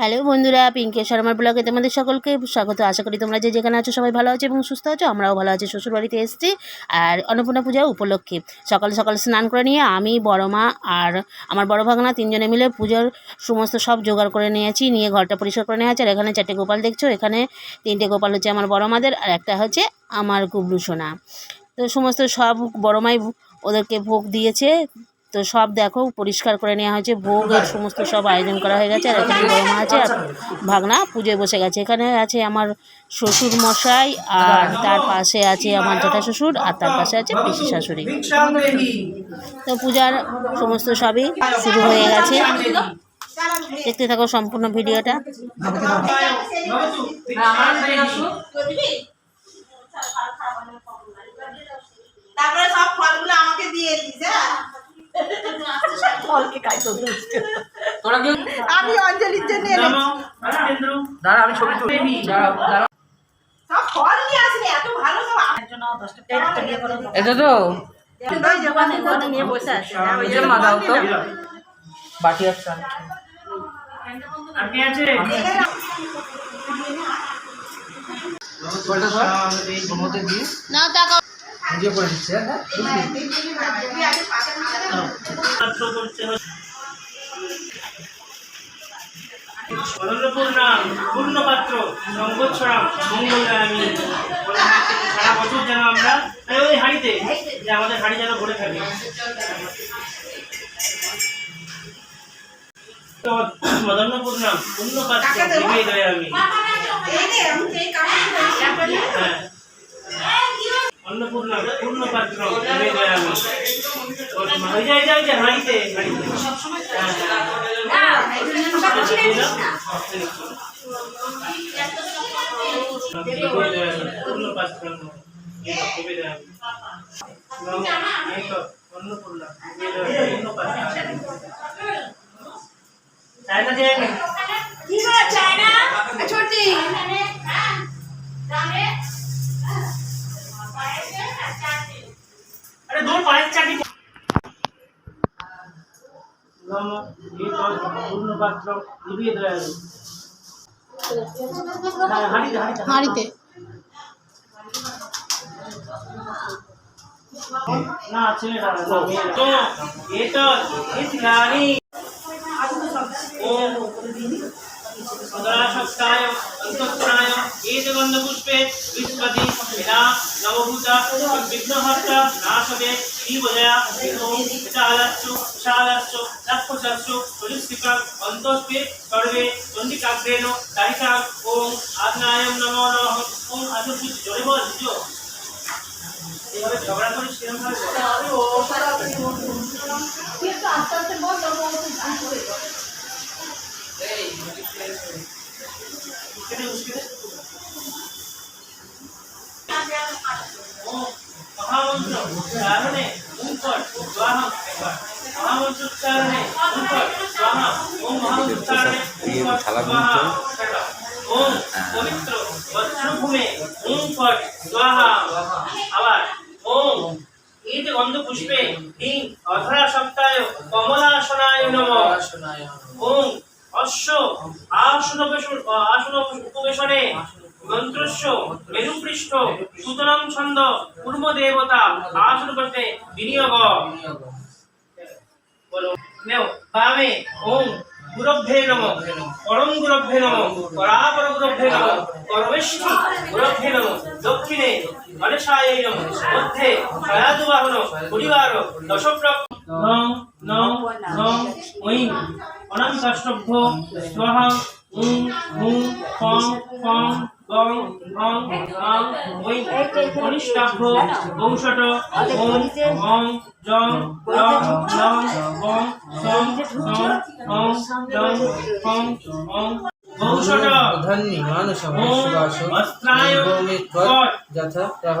Hello বন্ধুরা, পিঙ্কে শর্মার ব্লগে তোমাদের সকলকে স্বাগত। আশা করি তোমরা যে যেখানে আছো সবাই ভালো আছো এবং সুস্থ আছো, আমরাও ভালো আছি, শ্বশুরবাড়িতে এসেছি আর অন্নপূর্ণা পূজা উপলক্ষে। সকাল সকাল স্নান করে নিয়ে আমি, বড় মা আর আমার বড় ভাগনা তিনজনে মিলে পুজোর সমস্ত সব জোগাড় করে নিয়েছি, নিয়ে ঘরটা পরিষ্কার করে নিয়েছি আর এখানে চারটে গোপাল দেখছ, এখানে তিনটে গোপাল হচ্ছে আমার বড় মাদের আর একটা হচ্ছে আমার গুবলু সোনা। তো সমস্ত সব বড় মাই ওদেরকে ভোগ দিয়েছে তো সব দেখো, পরিষ্কার করে নেওয়া হয়েছে। ভোগের সমস্ত সব আয়োজন করা হয়ে গেছে। আর এখানে বড়মা আছে আর ভাগনা পুজোয় বসে গেছে। এখানে আছে আমার শ্বশুর মশাই আর তার পাশে আছে আমার জেঠা শ্বশুর আর তার পাশে আছে পিসি শাশুড়ি। তো পূজার সমস্ত সবই শুরু হয়ে গেছে। দেখতে থাকো সম্পূর্ণ ভিডিওটা। তারপরে সব ফলগুলো আমাকে দিয়ে দিস। ফলকে খাইতো তোরা কেউ আমি অঞ্জলির জন্য এলাম দাঁড়া আমি ছবি তুলে নি দাঁড়া সব ফল নিয়ে আসলে এত ভালো সব আমার জন্য 10 টাকা নিয়ে বলো এটা তো বাটি আছে না টাকা নিজে করে দিচ্ছে হ্যাঁ করতে হবে অনন্নপূর্ণাম পূর্ণ পাত্র সংবৎসরাম মঙ্গলামি সারা বছর যেন আমরা ওই হাঁড়িতে যে আমাদের হাঁড়ি যেন ভরে থাকে তো মদন্নপূর্ণাম পূর্ণ পাত্র দিবে দয়ামি আমি হ্যাঁ। অন্নপূর্ণা পূর্ণ পাত্র দিবে দয়ামি ওই যে এই যে, এই যে হাঁড়িতে করে চায় না ছোটি আরে দূর পায়ের চাকরি পূর্ণ পাত্র লিপিয়ে দেওয়া হাঁড়িতে হাঁড়িতে না ছেলেটা না মেয়েটা। এটা ইসলানি ওম সদাশক্তায় অন্তঃপ্রায় এতগন্ধ পুষ্পে বিনা নবভূতা বিঘ্নহর্তা নাশবে শ্রীবজয়া বিশালাচ্ছু বিশালাচ্ছু রাক্ষসাচ্ছু প্রযুক্তিকাং অন্তস্পে সর্বে চণ্ডিকাগ্রেণ কারিকাং ওম আগ্নায়ম নমো নমঃ, ওম আসুন জোরে বল ঝগড়া করে সেরকম ভাবে। ওম মহামন্ত্র উচ্চারণে উঙ্কট স্বাহা একবার। কমলাসনায় নমঃ ওম অশ্ব আসন উপবেশন আসন মেরুপৃষ্ঠ সুতরাং ছন্দ পূর্ব দেবতা আসন উপস্থে বিনিয়োগ বামে ওম গুরভ্যে নম। পরম গুরভ্যে নম। পরাপর গুরভ্যে নম। পরমেষ্ঠি গুরভ্যে নম। দক্ষিণে গণেশায় নম। মধ্যে সয়াদুবাহন পরিবার দশপ্রক নং নং নং, ঐং। অনন্তষ্টভ্য স্বহা, উং হুং ফং ফং। গং গং গং ঐং কনিষ্ঠাভ্য কৌশট ওম অং জং লং লং গং সং অং জং ফং অং ধন্যি যথা প্রহ।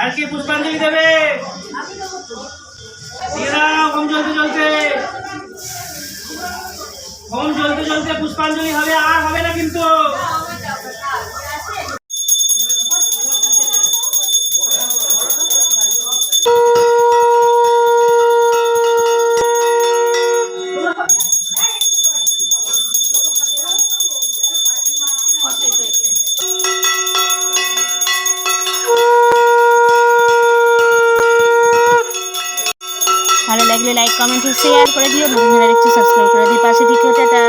আর কে পুষ্পাঞ্জলি দেবে। হোম জ্বলতে জ্বলতে হোম জ্বলতে জ্বলতে পুষ্পাঞ্জলি হবে, আর হবে না কিন্তু। লাইক কমেন্ট শেয়ার করে দিও নতুন একটু সাবস্ক্রাইব করে দিও পাশে দিকে টাটা